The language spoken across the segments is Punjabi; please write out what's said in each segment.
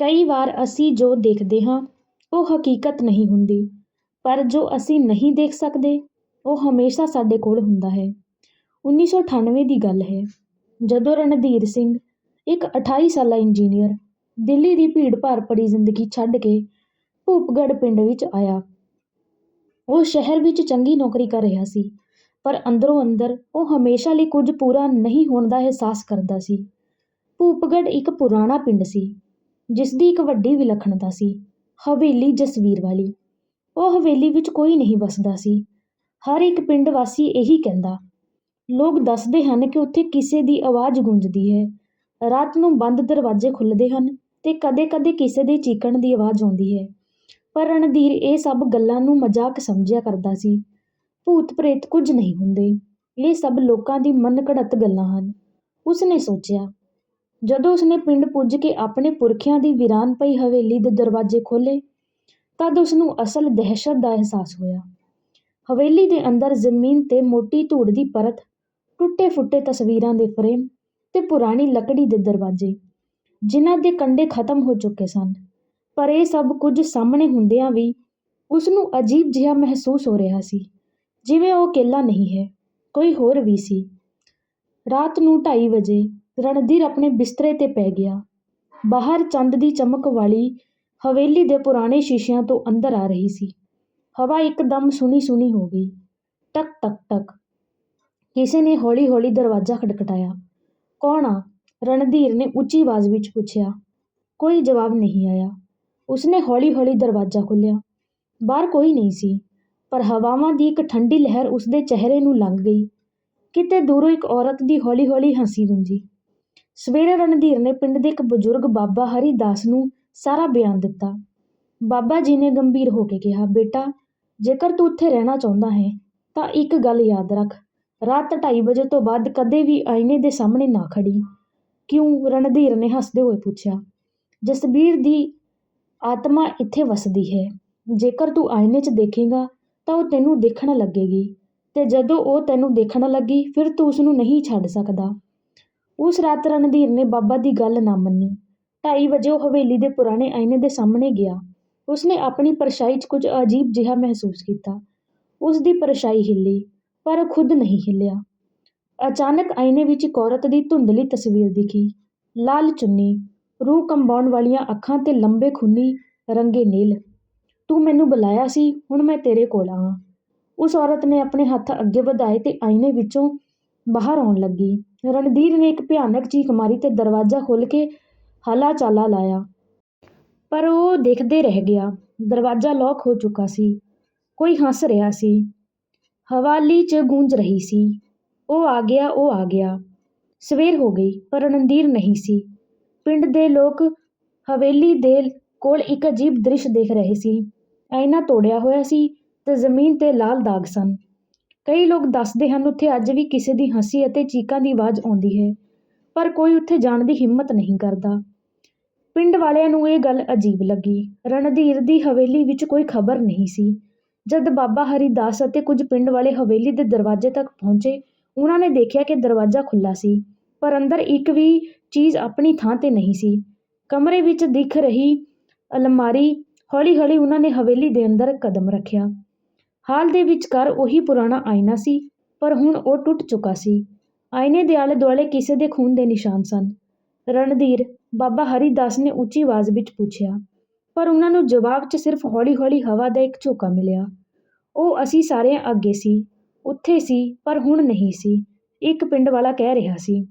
ਕਈ ਵਾਰ ਅਸੀਂ ਜੋ ਦੇਖਦੇ ਹਾਂ, ਉਹ ਹਕੀਕਤ ਨਹੀਂ ਹੁੰਦੀ। ਪਰ ਜੋ ਅਸੀਂ ਨਹੀਂ ਦੇਖ ਸਕਦੇ, ਉਹ ਹਮੇਸ਼ਾ ਸਾਡੇ ਕੋਲ ਹੁੰਦਾ ਹੈ। 1998 ਦੀ ਗੱਲ ਹੈ। ਜਦੋਂ ਰਣਧੀਰ ਸਿੰਘ, ਇੱਕ 28 ਸਾਲਾ ਇੰਜੀਨੀਅਰ, ਦਿੱਲੀ ਦੀ ਭੀੜ ਭਾੜ ਭਰੀ ਜ਼ਿੰਦਗੀ ਛੱਡ ਕੇ ਭੂਪਗੜ੍ਹ ਪਿੰਡ ਵਿੱਚ ਆਇਆ। ਉਹ ਸ਼ਹਿਰ ਵਿੱਚ ਚੰਗੀ ਨੌਕਰੀ ਕਰ ਰਿਹਾ ਸੀ, ਪਰ ਅੰਦਰੋਂ ਅੰਦਰ ਉਹ ਹਮੇਸ਼ਾ ਲਈ ਕੁਝ ਪੂਰਾ ਨਹੀਂ ਹੋਣ ਦਾ ਅਹਿਸਾਸ ਕਰਦਾ ਸੀ। ਭੂਪਗੜ੍ਹ ਇੱਕ ਪੁਰਾਣਾ ਪਿੰਡ ਸੀ। ਜਿਸ ਦੀ ਇੱਕ ਵੱਡੀ ਵਿਲੱਖਣਤਾ ਸੀ, ਹਵੇਲੀ ਜਸਵੀਰ ਵਾਲੀ। ਉਹ ਹਵੇਲੀ ਵਿੱਚ ਕੋਈ ਨਹੀਂ ਵਸਦਾ ਸੀ। ਹਰ ਇੱਕ ਪਿੰਡ ਵਾਸੀ ਇਹੀ ਕਹਿੰਦਾ, ਲੋਕ ਦੱਸਦੇ ਹਨ ਕਿ ਉੱਥੇ ਕਿਸੇ ਦੀ ਆਵਾਜ਼ ਗੂੰਜਦੀ ਹੈ। ਰਾਤ ਨੂੰ ਬੰਦ ਦਰਵਾਜ਼ੇ ਖੁੱਲ੍ਹਦੇ ਹਨ ਤੇ ਕਦੇ-ਕਦੇ ਕਿਸੇ ਦੇ ਚੀਕਣ ਦੀ ਆਵਾਜ਼ ਆਉਂਦੀ ਹੈ। ਪਰ ਰਣਧੀਰ ਇਹ ਸਭ ਗੱਲਾਂ ਨੂੰ ਮਜ਼ਾਕ ਸਮਝਿਆ ਕਰਦਾ ਸੀ। ਭੂਤ ਪ੍ਰੇਤ ਕੁਝ ਨਹੀਂ ਹੁੰਦੇ। ਇਹ ਸਭ ਲੋਕਾਂ ਦੀ ਮਨਘੜਤ ਗੱਲਾਂ ਹਨ। ਉਸਨੇ ਸੋਚਿਆ ਜਦੋਂ ਉਸਨੇ ਪਿੰਡ ਪੁੱਜ ਕੇ ਆਪਣੇ ਪੁਰਖਿਆਂ ਦੀ ਵੀਰਾਨ ਪਈ ਹਵੇਲੀ ਦੇ ਦਰਵਾਜ਼ੇ ਖੋਲ੍ਹੇ, ਤਦ ਉਸਨੂੰ ਅਸਲ ਦਹਿਸ਼ਤ ਦਾ ਅਹਿਸਾਸ ਹੋਇਆ। ਹਵੇਲੀ ਦੇ ਅੰਦਰ ਜ਼ਮੀਨ ਤੇ ਮੋਟੀ ਧੂੜ ਦੀ ਪਰਤ, ਟੁੱਟੇ-ਫੁੱਟੇ ਤਸਵੀਰਾਂ ਦੇ ਫਰੇਮ ਤੇ ਪੁਰਾਣੀ ਲੱਕੜੀ ਦੇ ਦਰਵਾਜ਼ੇ, ਜਿਨ੍ਹਾਂ ਦੇ ਕੰਡੇ ਖਤਮ ਹੋ ਚੁੱਕੇ ਸਨ। ਪਰ ਇਹ ਸਭ ਕੁਝ ਸਾਹਮਣੇ ਹੁੰਦਿਆਂ ਵੀ ਉਸਨੂੰ ਅਜੀਬ ਜਿਹਾ ਮਹਿਸੂਸ ਹੋ ਰਿਹਾ ਸੀ, ਜਿਵੇਂ ਉਹ ਇਕੱਲਾ ਨਹੀਂ ਹੈ, ਕੋਈ ਹੋਰ ਵੀ ਸੀ। ਰਾਤ ਨੂੰ ਢਾਈ ਵਜੇ ਰਣਧੀਰ ਆਪਣੇ ਬਿਸਤਰੇ ਤੇ ਪੈ ਗਿਆ। ਬਾਹਰ ਚੰਦ ਦੀ ਚਮਕ ਵਾਲੀ ਹਵੇਲੀ ਦੇ ਪੁਰਾਣੇ ਸ਼ੀਸ਼ਿਆਂ ਤੋਂ ਅੰਦਰ ਆ ਰਹੀ ਸੀ। ਹਵਾ ਇੱਕਦਮ ਸੁਣੀ ਸੁਣੀ ਹੋ ਗਈ। ਟਕ ਟਕ ਟਕ। ਕਿਸੇ ਨੇ ਹੌਲੀ-ਹੌਲੀ ਦਰਵਾਜ਼ਾ ਖਟਖਟਾਇਆ ਕੌਣ ਆ? ਰਣਧੀਰ ਨੇ ਉੱਚੀ ਆਵਾਜ਼ ਵਿੱਚ ਪੁੱਛਿਆ। ਕੋਈ ਜਵਾਬ ਨਹੀਂ ਆਇਆ। ਉਸਨੇ ਹੌਲੀ-ਹੌਲੀ ਦਰਵਾਜ਼ਾ ਖੋਲ੍ਹਿਆ। ਬਾਹਰ ਕੋਈ ਨਹੀਂ ਸੀ, ਪਰ ਹਵਾਵਾਂ ਦੀ ਇੱਕ ਠੰਡੀ ਲਹਿਰ ਉਸਦੇ ਚਿਹਰੇ ਨੂੰ ਲੰਘ ਗਈ। ਕਿਤੇ ਦੂਰੋਂ ਇੱਕ ਔਰਤ ਦੀ ਹੌਲੀ-ਹੌਲੀ ਹੰਸੀ ਗੂੰਜੀ। ਸਵੇਰੇ ਰਣਧੀਰ ਨੇ ਪਿੰਡ ਦੇ ਇੱਕ ਬਜ਼ੁਰਗ ਬਾਬਾ ਹਰੀ ਦਾਸ ਨੂੰ ਸਾਰਾ ਬਿਆਨ ਦਿੱਤਾ। ਬਾਬਾ ਜੀ ਨੇ ਗੰਭੀਰ ਹੋ ਕੇ ਕਿਹਾ, ਬੇਟਾ, ਜੇਕਰ ਤੂੰ ਉੱਥੇ ਰਹਿਣਾ ਚਾਹੁੰਦਾ ਹੈ, ਤਾਂ ਇੱਕ ਗੱਲ ਯਾਦ ਰੱਖ। ਰਾਤ 2:30 ਵਜੇ ਤੋਂ ਬਾਅਦ ਕਦੇ ਵੀ ਆਈਨੇ ਦੇ ਸਾਹਮਣੇ ਨਾ ਖੜੀ। ਕਿਉਂ? ਰਣਧੀਰ ਨੇ ਹੱਸਦੇ ਹੋਏ ਪੁੱਛਿਆ। ਜਸਬੀਰ ਦੀ ਆਤਮਾ ਇੱਥੇ ਵਸਦੀ ਹੈ। ਜੇਕਰ ਤੂੰ ਆਈਨੇ 'ਚ ਦੇਖੇਗਾ, ਤਾਂ ਉਹ ਤੈਨੂੰ ਦੇਖਣ ਲੱਗੇਗੀ। ਤੇ ਜਦੋਂ ਉਹ ਤੈਨੂੰ ਦੇਖਣ ਲੱਗੀ, ਫਿਰ ਤੂੰ ਉਸ ਨੂੰ ਨਹੀਂ ਛੱਡ ਸਕਦਾ। ਉਸ ਰਾਤ ਰਣਧੀਰ ਨੇ ਬਾਬਾ ਦੀ ਗੱਲ ਨਾ ਮੰਨੀ। ਢਾਈ ਵਜੇ ਉਹ ਹਵੇਲੀ ਦੇ ਪੁਰਾਣੇ ਆਈਨੇ ਦੇ ਸਾਹਮਣੇ ਗਿਆ। ਉਸਨੇ ਆਪਣੀ ਪਰਛਾਈ 'ਚ ਕੁਝ ਅਜੀਬ ਜਿਹਾ ਮਹਿਸੂਸ ਕੀਤਾ। ਉਸਦੀ ਪਰਛਾਈ ਹਿੱਲੀ, ਪਰ ਖੁਦ ਨਹੀਂ ਹਿੱਲਿਆ। ਅਚਾਨਕ ਆਈਨੇ ਵਿੱਚ ਇੱਕ ਔਰਤ ਦੀ ਧੁੰਦਲੀ ਤਸਵੀਰ ਦਿਖੀ। ਲਾਲ ਚੁੰਨੀ, ਰੂਹ ਕੰਬਾਉਣ ਵਾਲੀਆਂ ਅੱਖਾਂ ਤੇ ਲੰਬੇ ਖੂਨੀ ਰੰਗੇ ਨੀਲ। ਤੂੰ ਮੈਨੂੰ ਬੁਲਾਇਆ ਸੀ, ਹੁਣ ਮੈਂ ਤੇਰੇ ਕੋਲ ਆਵਾਂ। ਉਸ ਔਰਤ ਨੇ ਆਪਣੇ ਹੱਥ ਅੱਗੇ ਵਧਾਏ ਤੇ ਆਈਨੇ ਵਿੱਚੋਂ ਬਾਹਰ ਆਉਣ ਲੱਗੀ। ਰਣਧੀਰ ਨੇ ਇੱਕ ਭਿਆਨਕ ਚੀਕ ਮਾਰੀ ਤੇ ਦਰਵਾਜ਼ਾ ਖੋਲ੍ਹ ਕੇ ਹਲਾ ਚਾਲਾ ਲਾਇਆ। ਪਰ ਉਹ ਦੇਖਦੇ ਰਹਿ ਗਿਆ। ਦਰਵਾਜ਼ਾ ਲੌਕ ਹੋ ਚੁੱਕਾ ਸੀ। ਕੋਈ ਹੱਸ ਰਿਹਾ ਸੀ। ਹਵਾਲੀ 'ਚ ਗੂੰਜ ਰਹੀ ਸੀ। ਉਹ ਆ ਗਿਆ, ਉਹ ਆ ਗਿਆ। ਸਵੇਰ ਹੋ ਗਈ, ਪਰ ਰਣਧੀਰ ਨਹੀਂ ਸੀ। ਪਿੰਡ ਦੇ ਲੋਕ ਹਵੇਲੀ ਦੇ ਕੋਲ ਇੱਕ ਅਜੀਬ ਦ੍ਰਿਸ਼ ਦੇਖ ਰਹੇ ਸੀ। ਆਇਨਾ ਤੋੜਿਆ ਹੋਇਆ ਸੀ ਤੇ ਜ਼ਮੀਨ ਤੇ ਲਾਲ ਦਾਗ ਸਨ। ਕਈ ਲੋਕ ਦੱਸਦੇ ਹਨ ਉੱਥੇ ਅੱਜ ਵੀ ਕਿਸੇ ਦੀ ਹੰਸੀ ਅਤੇ ਚੀਕਾਂ ਦੀ ਆਵਾਜ਼ ਆਉਂਦੀ ਹੈ, ਪਰ ਕੋਈ ਉੱਥੇ ਜਾਣ ਦੀ ਹਿੰਮਤ ਨਹੀਂ ਕਰਦਾ। ਪਿੰਡ ਵਾਲਿਆਂ ਨੂੰ ਇਹ ਗੱਲ ਅਜੀਬ ਲੱਗੀ। ਰਣਧੀਰ ਦੀ ਹਵੇਲੀ ਵਿੱਚ ਕੋਈ ਖਬਰ ਨਹੀਂ ਸੀ। ਜਦ ਬਾਬਾ ਹਰੀਦਾਸ ਅਤੇ ਕੁਝ ਪਿੰਡ ਵਾਲੇ ਹਵੇਲੀ ਦੇ ਦਰਵਾਜ਼ੇ ਤੱਕ ਪਹੁੰਚੇ, ਉਹਨਾਂ ਨੇ ਦੇਖਿਆ ਕਿ ਦਰਵਾਜ਼ਾ ਖੁੱਲ੍ਹਾ ਸੀ, ਪਰ ਅੰਦਰ ਇੱਕ ਵੀ ਚੀਜ਼ ਆਪਣੀ ਥਾਂ ਤੇ ਨਹੀਂ ਸੀ। ਕਮਰੇ ਵਿੱਚ ਦਿਖ ਰਹੀ ਅਲਮਾਰੀ ਹੌਲੀ-ਹੌਲੀ ਉਹਨਾਂ ਨੇ ਹਵੇਲੀ ਦੇ ਅੰਦਰ ਕਦਮ ਰੱਖਿਆ। ਹਾਲ ਦੇ ਵਿਚਕਾਰ ਉਹੀ ਪੁਰਾਣਾ ਆਇਨਾ ਸੀ, ਪਰ ਹੁਣ ਉਹ ਟੁੱਟ ਚੁੱਕਾ ਸੀ। ਆਇਨੇ ਦੇ ਆਲੇ-ਦੁਆਲੇ ਕਿਸੇ ਦੇ ਖੂਨ ਦੇ ਨਿਸ਼ਾਨ ਸਨ। ਰਣਧੀਰ, ਬਾਬਾ ਹਰੀਦਾਸ ਨੇ ਉੱਚੀ ਆਵਾਜ਼ ਵਿੱਚ ਪੁੱਛਿਆ, ਪਰ ਉਹਨਾਂ ਨੂੰ ਜਵਾਬ 'ਚ ਸਿਰਫ ਹੌਲੀ-ਹੌਲੀ ਹਵਾ ਦਾ ਇੱਕ ਝੋਕਾ ਮਿਲਿਆ। ਉਹ ਅਸੀਂ ਸਾਰਿਆਂ ਅੱਗੇ ਸੀ, ਉੱਥੇ ਸੀ, ਪਰ ਹੁਣ ਨਹੀਂ ਸੀ, ਇੱਕ ਪਿੰਡ ਵਾਲਾ ਕਹਿ ਰਿਹਾ ਸੀ।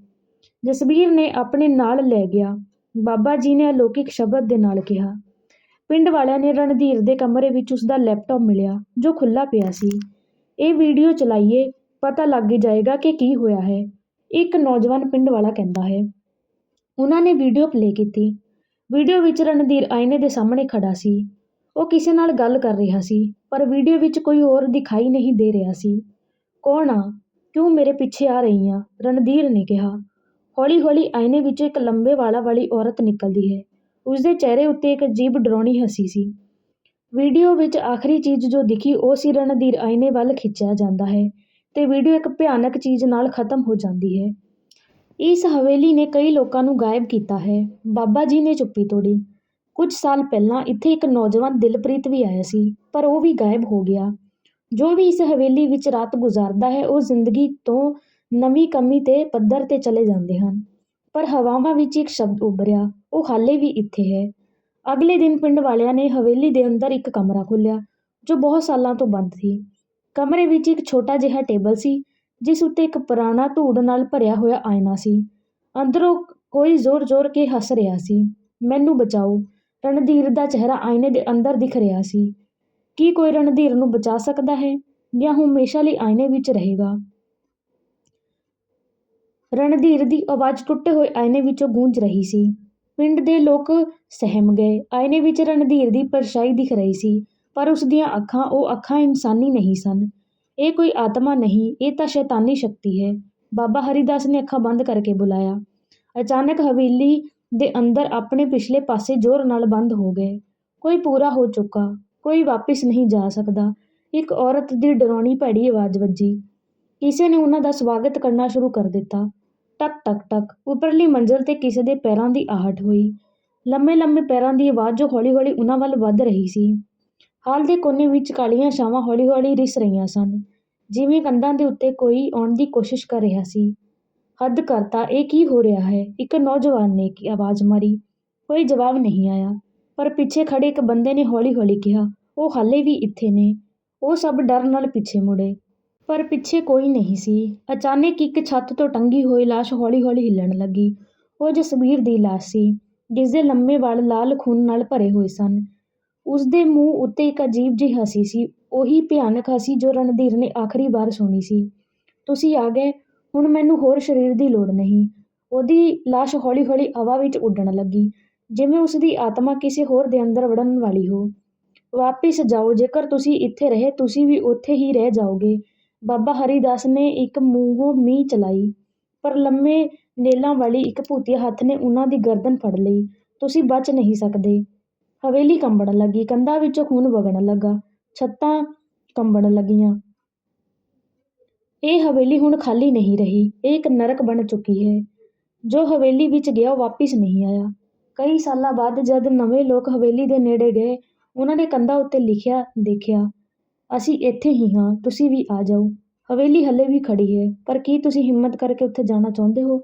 ਜਸਬੀਰ ਨੇ ਆਪਣੇ ਨਾਲ ਲੈ ਗਿਆ। ਬਾਬਾ ਜੀ ਨੇ ਅਲੌਕਿਕ ਸ਼ਬਦ ਦੇ ਨਾਲ ਕਿਹਾ ਪਿੰਡ ਵਾਲਿਆਂ ਨੇ ਰਣਧੀਰ ਦੇ ਕਮਰੇ ਵਿੱਚ ਉਸ ਦਾ ਲੈਪਟਾਪ ਮਿਲਿਆ, ਜੋ ਖੁੱਲ੍ਹਾ ਪਿਆ ਸੀ। ਇਹ ਵੀਡੀਓ ਚਲਾਈਏ, ਪਤਾ ਲੱਗ ਜਾਏਗਾ ਕਿ ਕੀ ਹੋਇਆ ਹੈ। ਇੱਕ ਨੌਜਵਾਨ ਪਿੰਡ ਵਾਲਾ ਕਹਿੰਦਾ ਹੈ, ਉਹਨਾਂ ਨੇ ਵੀਡੀਓ ਪਲੇ ਕੀਤੀ। ਵੀਡੀਓ ਵਿੱਚ ਰਣਧੀਰ ਆਇਨੇ ਦੇ ਸਾਹਮਣੇ ਖੜਾ ਸੀ। ਉਹ ਕਿਸੇ ਨਾਲ ਗੱਲ ਕਰ ਰਿਹਾ ਸੀ, ਪਰ ਵੀਡੀਓ ਵਿੱਚ ਕੋਈ ਹੋਰ ਦਿਖਾਈ ਨਹੀਂ ਦੇ ਰਿਹਾ ਸੀ। ਕੌਣ ਆ? ਕਿਉਂ ਮੇਰੇ ਪਿੱਛੇ ਆ ਰਹੀ ਆ? ਰਣਧੀਰ ਨੇ ਕਿਹਾ। ਹੌਲੀ-ਹੌਲੀ ਆਇਨੇ ਵਿੱਚ ਇੱਕ ਲੰਬੇ ਵਾਲਾਂ ਵਾਲੀ ਔਰਤ ਨਿਕਲਦੀ ਹੈ। ਉਸਦੇ ਚਿਹਰੇ ਉੱਤੇ ਇੱਕ ਅਜੀਬ ਡਰਾਉਣੀ ਹੱਸੀ ਸੀ। ਵੀਡੀਓ ਵਿੱਚ ਆਖਰੀ ਚੀਜ਼ ਜੋ ਦਿਖੀ ਉਹ ਸੀ ਰਣਧੀਰ ਆਇਨੇ ਵੱਲ ਖਿੱਚਿਆ ਜਾਂਦਾ ਹੈ ਤੇ ਵੀਡੀਓ ਇੱਕ ਭਿਆਨਕ ਚੀਜ਼ ਨਾਲ ਖਤਮ ਹੋ ਜਾਂਦੀ ਹੈ। ਇਸ ਹਵੇਲੀ ਨੇ ਕਈ ਲੋਕਾਂ ਨੂੰ ਗਾਇਬ ਕੀਤਾ ਹੈ। ਬਾਬਾ ਜੀ ਨੇ ਚੁੱਪੀ ਤੋੜੀ। ਕੁਝ ਸਾਲ ਪਹਿਲਾਂ ਇੱਥੇ ਇੱਕ ਨੌਜਵਾਨ ਦਿਲਪ੍ਰੀਤ ਵੀ ਆਇਆ ਸੀ, ਪਰ ਉਹ ਵੀ ਗਾਇਬ ਹੋ ਗਿਆ। ਜੋ ਵੀ ਇਸ ਹਵੇਲੀ ਵਿੱਚ ਰਾਤ ਗੁਜ਼ਾਰਦਾ ਹੈ, ਉਹ ਜ਼ਿੰਦਗੀ ਤੋਂ ਨਵੀਂ ਕਮੀ ਤੇ ਪੱਧਰ ਤੇ ਚਲੇ ਜਾਂਦੇ ਹਨ। ਪਰ ਹਵਾਵਾਂ ਵਿੱਚ ਇੱਕ ਸ਼ਬਦ ਉੱਭਰਿਆ। ਉਹ ਹਾਲੇ ਵੀ ਇੱਥੇ ਹੈ। ਅਗਲੇ ਦਿਨ ਪਿੰਡ ਵਾਲਿਆਂ ਨੇ ਹਵੇਲੀ ਦੇ ਅੰਦਰ ਇੱਕ ਕਮਰਾ ਖੋਲ੍ਹਿਆ, ਜੋ ਬਹੁਤ ਸਾਲਾਂ ਤੋਂ ਬੰਦ ਸੀ। ਕਮਰੇ ਵਿੱਚ ਇੱਕ ਛੋਟਾ ਜਿਹਾ ਟੇਬਲ ਸੀ, ਜਿਸ ਉੱਤੇ ਇੱਕ ਪੁਰਾਣਾ ਧੂੜ ਨਾਲ ਭਰਿਆ ਹੋਇਆ ਆਇਨਾ ਸੀ। ਅੰਦਰੋਂ ਕੋਈ ਜ਼ੋਰ-ਜ਼ੋਰ ਕੇ ਹੱਸ ਰਿਹਾ ਸੀ। ਮੈਨੂੰ ਬਚਾਓ। ਰਣਧੀਰ ਦਾ ਚਿਹਰਾ ਆਇਨੇ ਦੇ ਅੰਦਰ ਦਿਖ ਰਿਹਾ ਸੀ। ਕੀ ਕੋਈ ਰਣਧੀਰ ਨੂੰ ਬਚਾ ਸਕਦਾ ਹੈ? ਜਾਂ ਉਹ ਹਮੇਸ਼ਾ ਲਈ ਆਇਨੇ ਵਿੱਚ ਰਹੇਗਾ? ਰਣਧੀਰ ਦੀ ਆਵਾਜ਼ ਟੁੱਟੇ ਹੋਏ ਆਇਨੇ ਵਿੱਚੋਂ ਗੂੰਜ ਰਹੀ ਸੀ। ਪਿੰਡ ਦੇ ਲੋਕ ਸਹਿਮ ਗਏ। ਆਇਨੇ ਵਿੱਚ ਰਣਧੀਰ ਦੀ ਪਰਛਾਈ ਦਿਖ ਰਹੀ ਸੀ, ਪਰ ਉਸ ਦੀਆਂ ਅੱਖਾਂ, ਉਹ ਅੱਖਾਂ ਇਨਸਾਨੀ ਨਹੀਂ ਸਨ। ਇਹ ਕੋਈ ਆਤਮਾ ਨਹੀਂ, ਇਹ ਤਾਂ ਸ਼ੈਤਾਨੀ ਸ਼ਕਤੀ ਹੈ। ਬਾਬਾ ਹਰੀਦਾਸ ਨੇ ਅੱਖਾਂ ਬੰਦ ਕਰਕੇ ਬੁਲਾਇਆ। ਅਚਾਨਕ ਹਵੇਲੀ ਦੇ ਅੰਦਰ ਆਪਣੇ ਪਿਛਲੇ ਪਾਸੇ ਜ਼ੋਰ ਨਾਲ ਬੰਦ ਹੋ ਗਏ। ਕੋਈ ਪੂਰਾ ਹੋ ਚੁੱਕਾ, ਕੋਈ ਵਾਪਿਸ ਨਹੀਂ ਜਾ ਸਕਦਾ। ਇੱਕ ਔਰਤ ਦੀ ਡਰਾਉਣੀ ਭੈੜੀ ਆਵਾਜ਼ ਵੱਜੀ। ਕਿਸੇ ਨੇ ਉਹਨਾਂ ਦਾ ਸਵਾਗਤ ਕਰਨਾ ਸ਼ੁਰੂ ਕਰ ਦਿੱਤਾ। ਟਕ ਟਕ ਟਕ ਉੱਪਰਲੀ ਮੰਜ਼ਲ ਤੇ ਕਿਸੇ ਦੇ ਪੈਰਾਂ ਦੀ ਆਹਟ ਹੋਈ। ਲੰਮੇ ਲੰਮੇ ਪੈਰਾਂ ਦੀ ਆਵਾਜ਼ ਜੋ ਹੌਲੀ ਹੌਲੀ ਉਹਨਾਂ ਵੱਲ ਵੱਧ ਰਹੀ ਸੀ। ਹਾਲ ਦੇ ਕੋਨੇ ਵਿੱਚ ਕਾਲੀਆਂ ਛਾਵਾਂ ਹੌਲੀ ਹੌਲੀ ਰਿਸ ਰਹੀਆਂ ਸਨ। ਜਿਵੇਂ ਕੰਧਾਂ ਦੇ ਉੱਤੇ ਕੋਈ ਆਉਣ ਦੀ ਕੋਸ਼ਿਸ਼ ਕਰ ਰਿਹਾ ਸੀ। ਹੱਦ ਕਰਤਾ, ਇਹ ਕੀ ਹੋ ਰਿਹਾ ਹੈ? ਇੱਕ ਨੌਜਵਾਨ ਨੇ ਆਵਾਜ਼ ਮਾਰੀ। ਕੋਈ ਜਵਾਬ ਨਹੀਂ ਆਇਆ, ਪਰ ਪਿੱਛੇ ਖੜੇ ਇੱਕ ਬੰਦੇ ਨੇ ਹੌਲੀ ਹੌਲੀ ਕਿਹਾ, ਉਹ ਹਾਲੇ ਵੀ ਇੱਥੇ ਨੇ। ਉਹ ਸਭ ਡਰ ਨਾਲ ਪਿੱਛੇ ਮੁੜੇ। ਪਰ ਪਿੱਛੇ ਕੋਈ ਨਹੀਂ ਸੀ। ਅਚਾਨਕ ਇੱਕ ਛੱਤ ਤੋਂ ਟੰਗੀ ਹੋਈ ਲਾਸ਼ ਹੌਲੀ ਹੌਲੀ ਹਿੱਲਣ ਲੱਗੀ। ਉਹ ਜਸਬੀਰ ਦੀ ਲਾਸ਼ ਸੀ, ਜਿਸਦੇ ਲੰਮੇ ਵਾਲ ਲਾਲ ਖੂਨ ਨਾਲ ਭਰੇ ਹੋਏ ਸਨ। ਉਸਦੇ ਮੂੰਹ ਉੱਤੇ ਇੱਕ ਅਜੀਬ ਜਿਹੀ ਹੱਸੀ ਸੀ, ਉਹੀ ਭਿਆਨਕ ਹੱਸੀ ਜੋ ਰਣਧੀਰ ਨੇ ਆਖਰੀ ਵਾਰ ਸੁਣੀ ਸੀ। ਤੁਸੀਂ ਆ ਗਏ, ਹੁਣ ਮੈਨੂੰ ਹੋਰ ਸਰੀਰ ਦੀ ਲੋੜ ਨਹੀਂ। ਉਹਦੀ ਲਾਸ਼ ਹੌਲੀ ਹੌਲੀ ਹਵਾ ਵਿੱਚ ਉੱਡਣ ਲੱਗੀ, ਜਿਵੇਂ ਉਸਦੀ ਆਤਮਾ ਕਿਸੇ ਹੋਰ ਦੇ ਅੰਦਰ ਵੜਨ ਵਾਲੀ ਹੋ। ਵਾਪਿਸ ਜਾਓ, ਜੇਕਰ ਤੁਸੀਂ ਇੱਥੇ ਰਹੇ, ਤੁਸੀਂ ਵੀ ਉੱਥੇ ਹੀ ਰਹਿ ਜਾਓਗੇ। ਬਾਬਾ ਹਰੀਦਾਸ ਨੇ ਇੱਕ ਮੂੰਹੋਂ ਮੀਂਹ ਚਲਾਈ, ਪਰ ਲੰਮੇ ਨੇਲਾਂ ਵਾਲੀ ਇੱਕ ਭੂਤੀਆ ਹੱਥ ਨੇ ਉਹਨਾਂ ਦੀ ਗਰਦਨ ਫੜ ਲਈ। ਤੁਸੀਂ ਬਚ ਨਹੀਂ ਸਕਦੇ ਹਵੇਲੀ ਕੰਬਣ ਲੱਗੀ, ਕੰਧਾਂ ਵਿੱਚੋਂ ਖੂਨ ਵਗਣ ਲੱਗਾ, ਛੱਤਾਂ ਕੰਬਣ ਲੱਗੀਆਂ। ਇਹ ਹਵੇਲੀ ਹੁਣ ਖਾਲੀ ਨਹੀਂ ਰਹੀ, ਇਹ ਇੱਕ ਨਰਕ ਬਣ ਚੁੱਕੀ ਹੈ। ਜੋ ਹਵੇਲੀ ਵਿੱਚ ਗਿਆ ਉਹ ਵਾਪਿਸ ਨਹੀਂ ਆਇਆ। ਕਈ ਸਾਲਾਂ ਬਾਅਦ ਜਦ ਨਵੇਂ ਲੋਕ ਹਵੇਲੀ ਦੇ ਨੇੜੇ ਗਏ, ਉਹਨਾਂ ਨੇ ਕੰਧਾਂ ਉੱਤੇ ਲਿਖਿਆ, ਦੇਖਿਆ ਅਸੀਂ ਇੱਥੇ ਹੀ ਹਾਂ, ਤੁਸੀਂ ਵੀ ਆ ਜਾਓ। ਹਵੇਲੀ ਹੱਲੇ ਵੀ ਖੜ੍ਹੀ ਹੈ, ਪਰ ਕੀ ਤੁਸੀਂ ਹਿੰਮਤ ਕਰਕੇ ਉੱਥੇ ਜਾਣਾ ਚਾਹੁੰਦੇ ਹੋ?